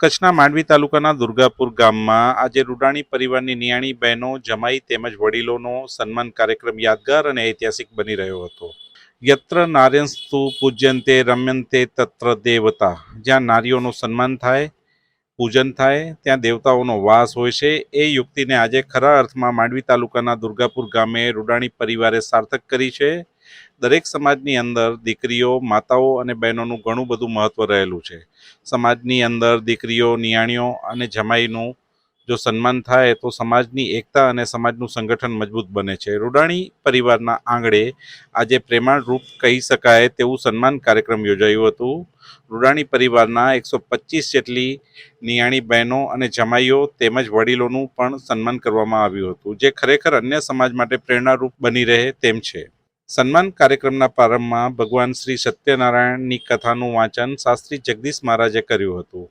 કચ્છના માંડવી તાલુકાના દુર્ગાપુર ગામમાં આજે રૂડાણી પરિવારની નિયાણી બહેનો, જમાઈ તેમજ વડીલોનો સન્માન કાર્યક્રમ યાદગાર અને ઐતિહાસિક બની રહ્યો હતો. યત્ર નાર્યંસ્તુ પૂજ્યંતે, રમ્યંતે, તત્ર દેવતા. જ્યાં નારીઓનું સન્માન થાય, પૂજન થાય, ત્યાં દેવતાઓનો વાસ હોય છે. એ યુક્તિને આજે ખરા અર્થમાં માંડવી તાલુકાના દુર્ગાપુર ગામે રૂડાણી પરિવારે સાર્થક કરી છે. દરેક સમાજની અંદર દીકરીઓ, માતાઓ અને બહેનોનું ઘણું બધું મહત્વ રહેલું છે. સમાજની અંદર દીકરીઓ, નિયાણીઓ અને જમાઈનું જો સન્માન થાય તો સમાજની એકતા અને સમાજનું સંગઠન મજબૂત બને છે. રૂડાણી પરિવારના આંગણે આજે પ્રેમાણરૂપ કહી શકાય તેવું સન્માન કાર્યક્રમ યોજાયું હતું. રૂડાણી પરિવારના એકસો પચીસ જેટલી નિયાણી બહેનો અને જમાઈઓ તેમજ વડીલોનું પણ સન્માન કરવામાં આવ્યું હતું, જે ખરેખર અન્ય સમાજ માટે પ્રેરણારૂપ બની રહે તેમ છે. સન્માન કાર્યક્રમના પ્રારંભમાં ભગવાન શ્રી સત્યનારાયણની કથાનું વાંચન શાસ્ત્રી જગદીશ મહારાજે કર્યું હતું.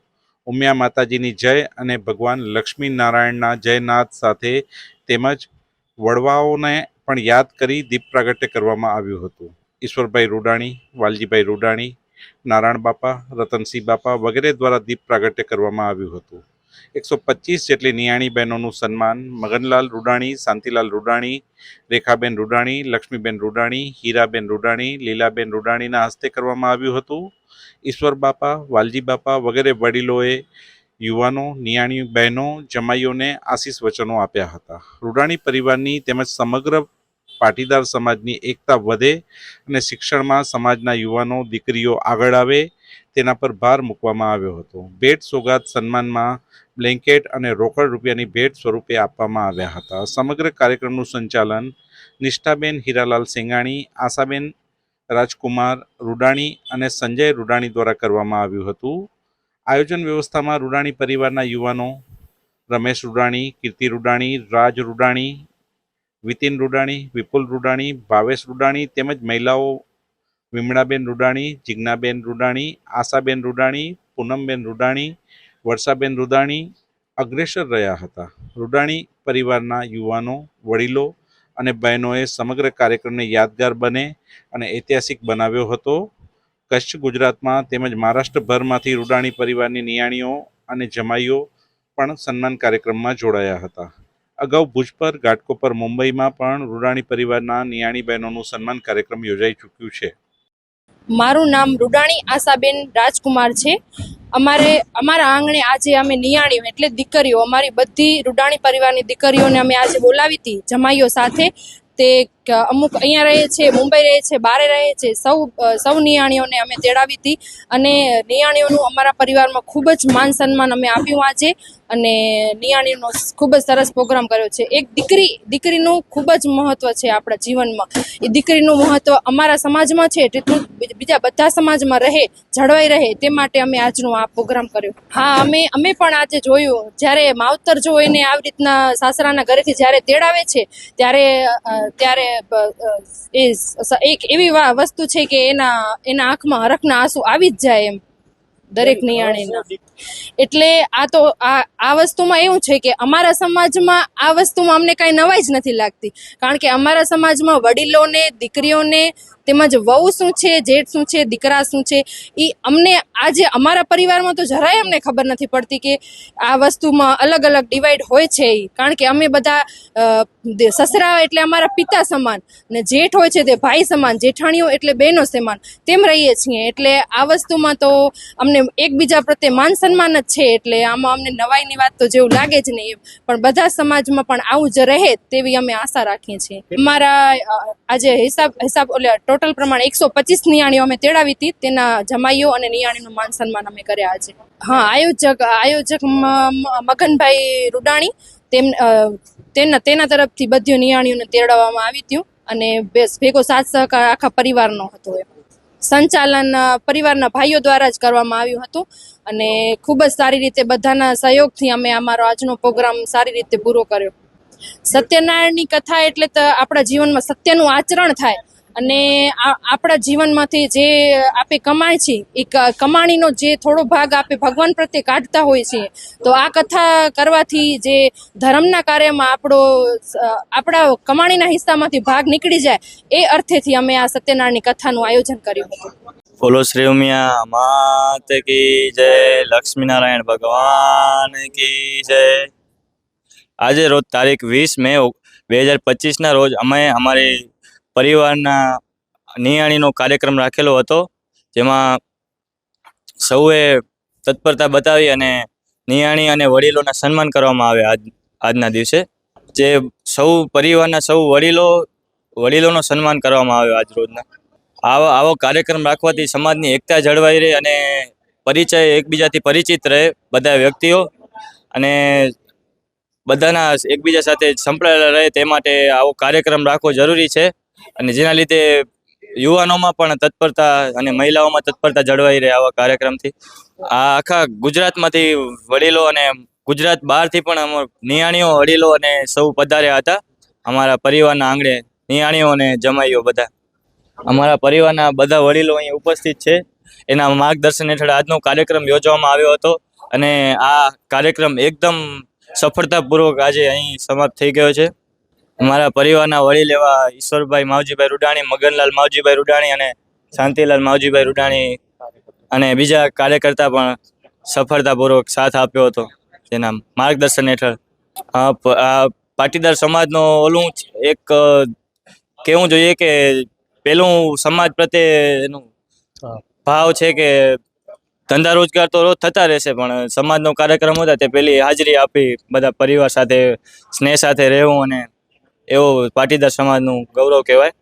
ઉમિયા માતાજીની જય અને ભગવાન લક્ષ્મી નારાયણના જયનાથ સાથે તેમજ વડવાઓને પણ યાદ કરી દીપ પ્રાગટ્ય કરવામાં આવ્યું હતું. ઈશ્વરભાઈ રૂડાણી, વાલજીભાઈ રૂડાણી, નારાયણ બાપા, રતનસિંહ બાપા વગેરે દ્વારા દીપ પ્રાગટ્ય કરવામાં આવ્યું હતું. એકસો પચીસ જેટલી નિયાણી બહેનોનું સન્માન, મગનલાલ રૂડાણી, શાંતિલાલ રૂડાણી, રેખાબેન રૂડાણી, લક્ષ્મીબેન રૂડાણી, હીરાબેન રૂડાણી, લીલાબેન રૂડાણીના હસ્તે કરવામાં આવ્યું હતું. ઈશ્વર બાપા, વાલજી બાપા વગેરે વડીલોએ યુવાનો, નિયાણી બહેનો, જમાઈઓને આશીષ વચનો આપ્યા હતા. રૂડાણી પરિવારની તેમજ સમગ્ર પાટીદાર સમાજની એકતા વધે અને શિક્ષણમાં સમાજના યુવાનો, દીકરીઓ આગળ આવે. તેના પર ભાર મૂકવામાં આવ્યો હતો. ભેટ સોગાદ સન્માનમાં બ્લેન્કેટ અને રોકડ રૂપિયાની ભેટ સ્વરૂપે આપવામાં આવ્યા હતા. સમગ્ર કાર્યક્રમનું સંચાલન નિષ્ઠાબેન હીરાલાલ સેંગાણી, આશાબેન રાજકુમાર રૂડાણી અને સંજય રૂડાણી દ્વારા કરવામાં આવ્યું હતું. આયોજન વ્યવસ્થામાં રૂડાણી પરિવારના યુવાનો રમેશ રૂડાણી, કીર્તિ રૂડાણી, રાજ રૂડાણી, વિતિન રૂડાણી, વિપુલ રૂડાણી, ભાવેશ રૂડાણી તેમજ મહિલાઓ વિમળાબેન રૂડાણી, જિજ્ઞાબેન રૂડાણી, આશાબેન રૂડાણી, પૂનમબેન રૂડાણી, વર્ષાબેન રૂડાણી અગ્રેસર રહ્યા હતા. રૂડાણી પરિવારના યુવાનો, વડીલો અને બહેનોએ સમગ્ર કાર્યક્રમને યાદગાર બને અને ઐતિહાસિક બનાવ્યો હતો. કચ્છ ગુજરાતમાં તેમજ મહારાષ્ટ્રભરમાંથી રૂડાણી પરિવારની નિયાણીઓ અને જમાઈઓ પણ સન્માન કાર્યક્રમમાં જોડાયા હતા. અગાઉ ભુજ પર ઘાટકોપર મુંબઈમાં પણ રૂડાણી પરિવારના નિયાણી બહેનોનું સન્માન કાર્યક્રમ યોજાઈ ચૂક્યું છે. મારું નામ રૂડાણી આશાબેન રાજકુમાર છે. અમારે, અમારા આંગણે આજે અમે નિયાણીઓ એટલે દીકરીઓ, અમારી બધી રૂડાણી પરિવારની દીકરીઓને અમે આજે બોલાવી હતી જમાઈઓ સાથે. તે ક- અમુક અહીંયા રહે છે, મુંબઈ રહે છે, બારે રહે છે, સૌ સૌ નિયાણીઓને અમે તેડાવી હતી. અને નિયાણીઓનું અમારા પરિવારમાં ખૂબ જ માન સન્માન અમે આપ્યું આજે. અને નિયાણીનો ખૂબ જ સરસ પ્રોગ્રામ કર્યો છે. એક દીકરી, દીકરીનું ખૂબ જ મહત્વ છે આપણા જીવનમાં. એ દીકરીનું મહત્વ અમારા સમાજમાં છે તેટલું બીજા બધા સમાજમાં રહે, જળવાઈ રહે, તે માટે અમે આજનો આ પ્રોગ્રામ કર્યો. હા, અમે અમે પણ આજે જોયું. જ્યારે માવતર જો એને આવી રીતના સાસરાના ઘરેથી જ્યારે તેડાવે છે, ત્યારે ત્યારે એ એક એવી વસ્તુ છે કે એના એના આંખમાં હરખના આંસુ આવી જ જાય એમ દરેક નિયાણીના. એટલે આ તો આ આ વસ્તુમાં એવું છે કે અમારા સમાજમાં આ વસ્તુમાં અમને કાંઈ નવાઈ જ નથી લાગતી. કારણ કે અમારા સમાજમાં વડીલોને દીકરીઓને તેમજ વહુ શું છે, જેઠ શું છે, દીકરા શું છે એ અમને આજે અમારા પરિવારમાં તો જરાય અમને ખબર નથી પડતી કે આ વસ્તુમાં અલગ અલગ ડિવાઈડ હોય છે એ કારણ કે અમે બધા સસરા એટલે અમારા પિતા સમાન ને જેઠ હોય છે તે ભાઈ સમાન, જેઠાણીઓ એટલે બહેનો સમાન, તેમ રહીએ છીએ. એટલે આ વસ્તુમાં તો અમને એકબીજા પ્રત્યે માન સન્માન જ છે. એટલે આમાં અમને નવાઈની વાત તો જેવું લાગે જ નહીં. પણ બધા સમાજમાં પણ આવું જ રહે તેવી અમે આશા રાખીએ છીએ. અમારા આજે હિસાબ હિસાબ એટલે ટોટલ પ્રમાણે એકસો પચીસ નિયાણીઓ અમે તેડાવી હતી. તેના જમાઈઓ અને નિયાણીનું માન સન્માન અમે કર્યા આજે. હા, આયોજક આયોજક મગનભાઈ રૂડાણી, તેમ તેના તેના તરફથી બધી નિયાણીઓને તેડાવવામાં આવી હતી. અને ભેગો સાથ સહકાર આખા પરિવારનો હતો એમ. સંચાલન પરિવારના ભાઈઓ દ્વારા જ કરવામાં આવ્યું હતું. અને ખૂબ જ સારી રીતે બધાના સહયોગથી અમે અમારો આજનો પ્રોગ્રામ સારી રીતે પૂરો કર્યો. સત્યનારાયણની કથા એટલે તો આપણા જીવનમાં સત્યનું આચરણ થાય. અને આપણા જીવનમાંથી જે આપે કમાય છે, એ કમાણીનો જે થોડો ભાગ આપે ભગવાન પ્રત્યે કાઢતા હોય છે, તો આ કથા કરવાથી જે ધર્મના કાર્યમાં આપણો આપણા કમાણીના હિસ્સામાંથી ભાગ નીકળી જાય, એ અર્થેથી અમે આ સત્યનારાયણની કથાનું આયોજન કર્યું હતું. બોલો શ્રી ઉમિયા, માત કી જય, લક્ષ્મીનારાયણ ભગવાન કી જય. આજે રોજ તારીખ વીસ મે બે હજાર પચીસના રોજ અમે અમારી પરિવારના નિયાણીનો કાર્યક્રમ રાખેલો હતો, જેમાં સૌએ તત્પરતા બતાવી અને નિયાણી અને વડીલોના સન્માન કરવામાં આવે આજ, આજના દિવસે. જે સૌ, પરિવારના સૌ વડીલો, વડીલોનો સન્માન કરવામાં આવ્યો આજ રોજના. આવો આવો કાર્યક્રમ રાખવાથી સમાજની એકતા જળવાઈ રહે અને પરિચય એકબીજાથી પરિચિત રહે બધા વ્યક્તિઓ. અને બધાના એકબીજા સાથે સંકળાયેલા રહે તે માટે આવો કાર્યક્રમ રાખવો જરૂરી છે. અને જેના લીધે યુવાનોમાં પણ તત્પરતા અને મહિલાઓમાં તત્પરતા જળવાઈ રહે આવા કાર્યક્રમથી. આ આખા ગુજરાતમાંથી વડીલો અને ગુજરાત બહારથી પણ અમો નિયાણીઓ વડીલો અને સૌ પધાર્યા હતા. અમારા પરિવારના આંગણે નિયાણીઓ અને જમાઈઓ બધા. અમારા પરિવારના બધા વડીલો અહીં ઉપસ્થિત છે. એના માર્ગદર્શન હેઠળ આજનો કાર્યક્રમ યોજવામાં આવ્યો હતો અને આ કાર્યક્રમ એકદમ સફળતાપૂર્વક આજે અહીં સમાપ્ત થઈ ગયો છે. અમારા પરિવારના વડીલ એવા ઈશ્વરભાઈ માવજીભાઈ રૂડાણી મગનલાલ માવજીભાઈ રૂડાણી અને શાંતિલાલ માવજીભાઈ રૂડાણી અને બીજા કાર્યકર્તા પણ સફળતાપૂર્વક સાથ આપ્યો હતો. તેના માર્ગદર્શન હેઠળ. પાટીદાર સમાજનો ઓલું એક કેવું કહેવું જોઈએ કે પેલું સમાજ પ્રત્યે એનું ભાવ છે કે ધંધા રોજગાર તો રોજ થતા રહેશે પણ સમાજનો કાર્યક્રમ હતા તે પેલી હાજરી આપી બધા પરિવાર સાથે સ્નેહ સાથે રહેવું અને એવો પાટીદાર સમાજનું ગૌરવ કહેવાય.